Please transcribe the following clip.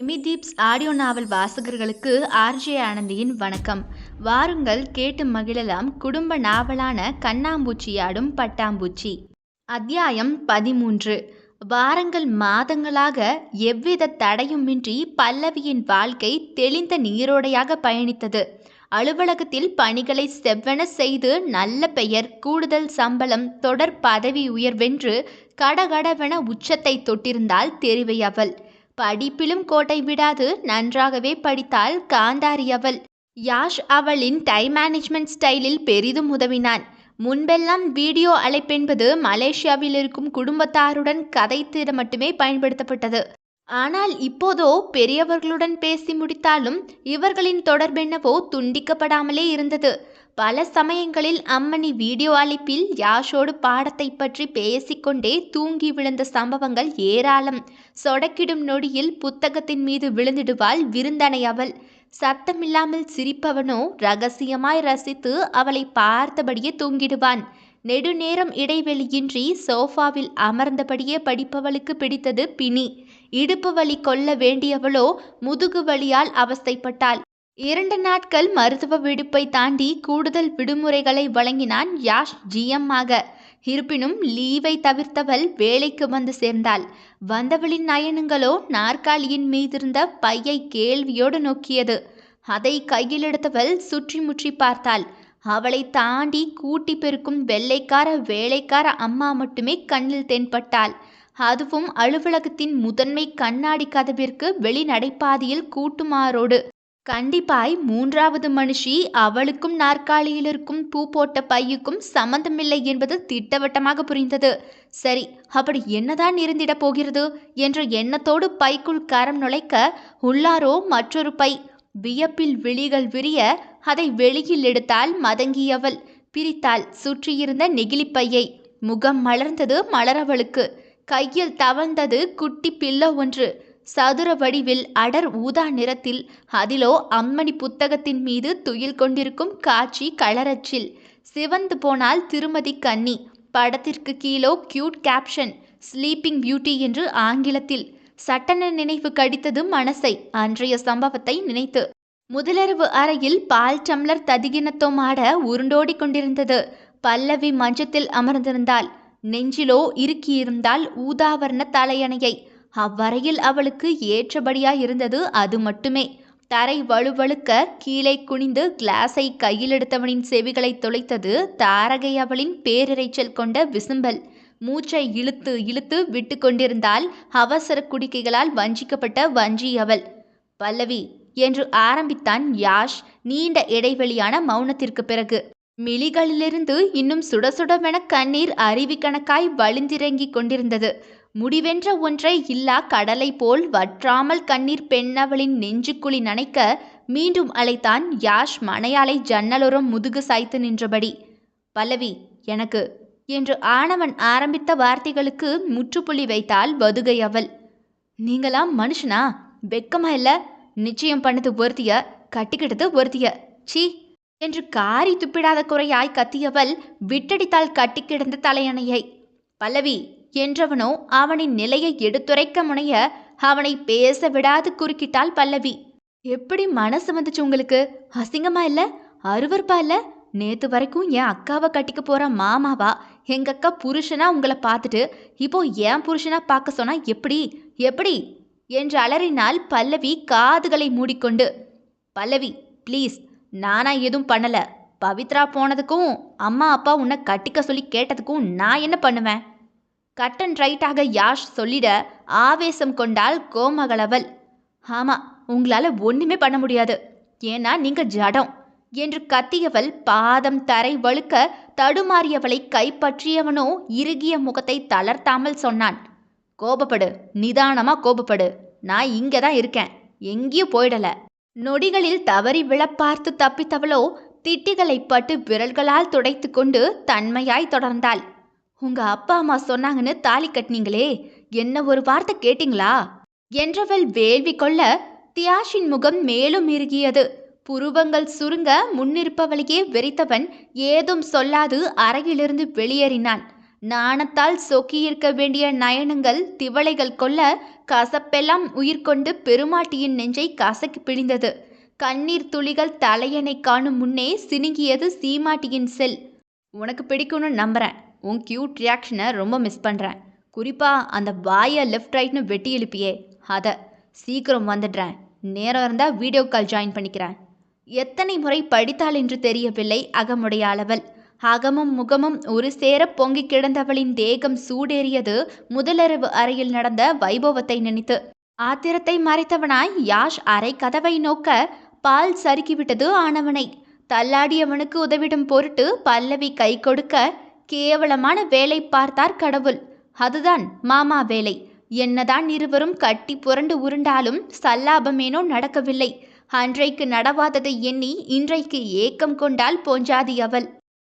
எமிதீப்ஸ் audio நாவல் வாசகர்களுக்கு RJ ஆனந்தியின் வணக்கம். வாருங்கள் கேட்டு மகிழலாம் குடும்ப நாவலான கண்ணாம்பூச்சியாடும் பட்டாம்பூச்சி. அத்தியாயம் பதிமூன்று. வாரங்கள் மாதங்களாக எவ்வித தடையுமின்றி பல்லவியின் வாழ்க்கை தெளிந்த நீரோடையாக பயணித்தது. அலுவலகத்தில் பணிகளை செவ்வன செய்து நல்ல பெயர் கூடுதல் சம்பளம் தொடர் பதவி உயர்வென்று கடகடவென உச்சத்தை தொட்டிருந்தாள் தெரிவை அவள். படிப்பிலும் கோட்டை விடாது நன்றாகவே படித்தாள் காந்தாரி அவள். யாஷ் அவளின் டைம் மேனேஜ்மெண்ட் ஸ்டைலில் பெரிதும் உதவினான். முன்பெல்லாம் வீடியோ அழைப்பென்பது மலேசியாவில் இருக்கும் குடும்பத்தாருடன் கதைத்திட மட்டுமே பயன்படுத்தப்பட்டது. ஆனால் இப்போதோ பெரியவர்களுடன் பேசி முடித்தாலும் இவர்களின் தொடர்பென்னவோ துண்டிக்கப்படாமலே இருந்தது. பல சமயங்களில் அம்மணி வீடியோ அழைப்பில் யாஷோடு பாடத்தை பற்றி பேசிக்கொண்டே தூங்கி விழுந்த சம்பவங்கள் ஏராளம். சொடக்கிடும் நொடியில் புத்தகத்தின் மீது விழுந்திடுவாள் விருந்தனை அவள். சத்தமில்லாமல் சிரிப்பவனோ ரகசியமாய் ரசித்து அவளை பார்த்தபடியே தூங்கிடுவான். நெடுநேரம் இடைவெளியின்றி சோஃபாவில் அமர்ந்தபடியே படிப்பவளுக்கு பிடித்தது பிணி. இடுப்பு வலி கொள்ள வேண்டியவளோ முதுகு வலியால் அவஸ்தைப்பட்டாள். இரண்டு நாட்கள் மருத்துவ விடுப்பை தாண்டி கூடுதல் விடுமுறைகளை வழங்கினான் யாஷ் ஜிஎம் ஆக இருப்பினும் லீவை தவிர்த்தவள் வேலைக்கு வந்து சேர்ந்தாள். வந்தவளின் நயனங்களோ நாற்காலியின் மீதிருந்த பையை கேள்வியோடு நோக்கியது. அதை கையில் எடுத்தவள் சுற்றி முற்றி பார்த்தாள். அவளை தாண்டி கூட்டி பெருக்கும் வெள்ளைக்கார வேலைக்கார அம்மா மட்டுமே கண்ணில் தென்பட்டாள். அதுவும் அலுவலகத்தின் முதன்மை கண்ணாடி கதவிற்கு வெளிநடைபாதையில் கூட்டுமாறோடு கண்டிப்பாய் மூன்றாவது மனுஷி அவளுக்கும் நாற்காலியில் இருக்கும் பூ போட்ட பையுக்கும் சம்பந்தமில்லை என்பது திட்டவட்டமாக புரிந்தது. சரி அப்படி என்னதான் இருந்திடப் போகிறது? என்ற எண்ணத்தோடு பைக்குள் கரம் நுழைக்க உள்ளாரோ மற்றொரு பை. வியப்பில் விழிகள் விரிய அதை வெளியில் எடுத்தால் மதங்கியவள். பிரித்தாள் சுற்றியிருந்த நெகிழிப்பையை முகம் மலர்ந்தது மலரவளுக்கு. கையில் தவழ்ந்தது குட்டி பில்லோ ஒன்று. சதுர வடிவில் அடர் ஊதா நிறத்தில் அதிலோ அம்மணி புத்தகத்தின் மீது துயில் கொண்டிருக்கும் காட்சி களரச்சில் சிவந்து போனால் திருமதி கன்னி. படத்திற்கு கீழோ கியூட் கேப்ஷன் ஸ்லீப்பிங் பியூட்டி என்று ஆங்கிலத்தில். சட்டன நினைவு கடித்தது மனசை அன்றைய சம்பவத்தை நினைத்து. முதலிரவு அறையில் பால் டம்ளர் ததிகினத்தோமாட உருண்டோடி கொண்டிருந்தது. பல்லவி மஞ்சத்தில் அமர்ந்திருந்தாள். நெஞ்சிலோ இறுக்கியிருந்தால் ஊதாவர்ண தலையணையை. அவ்வரையில் அவளுக்கு ஏற்றபடியாய் இருந்தது அது மட்டுமே. தரை வலுவழுக்க கீழே குனிந்து கிளாஸை கையில் எடுத்தவனின் செவிகளை தொலைத்தது தாரகை அவளின் பேரிரைச்சல் கொண்ட விசும்பல். மூச்சை இழுத்து இழுத்து விட்டு கொண்டிருந்தால் அவசர குடிக்கைகளால் வஞ்சிக்கப்பட்ட வஞ்சி அவள். பல்லவி! என்று ஆரம்பித்தான் யாஷ் நீண்ட இடைவெளியான மௌனத்திற்கு பிறகு. மிளிகளிலிருந்து இன்னும் சுட சுடவென கண்ணீர் அருவி கணக்காய் வழிந்திறங்கிக் கொண்டிருந்தது. முடிவென்ற ஒன்றை இல்லா கடலை போல் வற்றாமல் கண்ணீர் பெண்ணவளின் நெஞ்சுக்குழி நனைக்க மீண்டும் அழைத்தான் யாஷ் மனையாளை ஜன்னலோரம் முதுகு சாய்த்து நின்றபடி பல்லவி எனக்கு என்று ஆணவன் ஆரம்பித்த வார்த்தைகளுக்கு முற்றுப்புள்ளி வைத்தாள் வதுகை அவள். நீங்களாம் மனுஷனா? வெக்கமா இல்ல? நிச்சயம் பண்ணது ஒருத்திய கட்டிக்கிட்டது ஒருத்திய. சீ என்று காரி துப்பிடாத குறையாய் கத்தியவள் விட்டடித்தாள் கட்டி கிடந்த தலையணையை. பல்லவி என்றவனோ அவனின் நிலையை எடுத்துரைக்க முனைய அவனை பேச விடாது குறுக்கிட்டாள் பல்லவி. எப்படி மனசு வந்துச்சு உங்களுக்கு? அசிங்கமா இல்ல? அருவருப்பா இல்ல? நேத்து வரைக்கும் என் அக்காவை கட்டிக்க போற மாமாவா? எங்க அக்கா புருஷனா உங்களை பார்த்துட்டு இப்போ என் புருஷனா பார்க்க சொன்னா எப்படி? எப்படி? என்று அலறினால் பல்லவி காதுகளை மூடிக்கொண்டு பல்லவி ப்ளீஸ் நானா எதுவும் பண்ணல. பவித்ரா போனதுக்கும் அம்மா அப்பா உன்னை கட்டிக்க சொல்லி கேட்டதுக்கும் நான் என்ன பண்ணுவேன்? கட் அண்ட் ரைட்டாக யாஷ் சொல்லிட ஆவேசம் கொண்டால் கோமகளவள் ஆமா உங்களால ஒண்ணுமே பண்ண முடியாது. ஏன்னா நீங்க ஜடம். என்று கத்தியவள் பாதம் தரை வழுக்க தடுமாறியவளை கைப்பற்றியவனோ இறுகிய முகத்தை தளர்த்தாமல் சொன்னான். கோபப்படு நிதானமா கோபப்படு. நான் இங்கே தான் இருக்கேன். எங்கேயும் போயிடல. நொடிகளில் தவறி விழப்பார்த்து தப்பித்தவளோ திட்டிகளை பட்டு விரல்களால் துடைத்து கொண்டு தன்மையாய் தொடர்ந்தாள். உங்க அப்பா அம்மா சொன்னாங்கன்னு தாலி கட்டினீங்களே என்ன ஒரு வார்த்தை கேட்டிங்களா? என்றவள் வேள்வி கொள்ள தியாஷின் முகம் மேலும் இறுகியது. புருவங்கள் சுருங்க முன்னிருப்பவளையே வெறித்தவன் ஏதும் சொல்லாது அறையிலிருந்து வெளியேறினான். நாணத்தால் சொக்கியிருக்க வேண்டிய நயனங்கள் திவளைகள் கொல்ல கசப்பெல்லாம் உயிர் கொண்டு பெருமாட்டியின் நெஞ்சை கசக்கி பிழிந்தது. கண்ணீர் துளிகள் தலையணை காணும் முன்னே சினுங்கியது சீமாட்டியின் செல். உனக்கு பிடிக்கும்னு நம்புறேன். உன் கியூட் ரியாக்ஷனை ரொம்ப மிஸ் பண்ணுறேன் குறிப்பாக அந்த வாயை லெஃப்ட் ரைட்னு வெட்டி எழுப்பியே. அதை சீக்கிரம் வந்துடுறேன். நேரம் இருந்தால் வீடியோ கால் ஜாயின் பண்ணிக்கிறேன். எத்தனை முறை படித்தாள் என்று தெரியவில்லை அகமுடைய அளவல் அகமும் முகமும் ஒரு சேர பொங்கி கிடந்தவளின் தேகம் சூடேறியது முதலிரவு அறையில் நடந்த வைபவத்தை நினைத்து. ஆத்திரத்தை மறைத்தவனாய் யாஷ் அறை கதவை நோக்க பால் சறுக்கிவிட்டது ஆனவனை. தள்ளாடியவனுக்கு உதவிடும் பொருட்டு பல்லவி கை கொடுக்க கேவலமான வேலை பார்த்தார் கடவுள். அதுதான் மாமா வேலை. என்னதான் இருவரும் கட்டி புரண்டு உருண்டாலும் சல்லாபமேனோ நடக்கவில்லை. அன்றைக்கு நடவாததை எண்ணி இன்றைக்கு ஏக்கம் கொண்டால் போஞ்சாதி அவள்.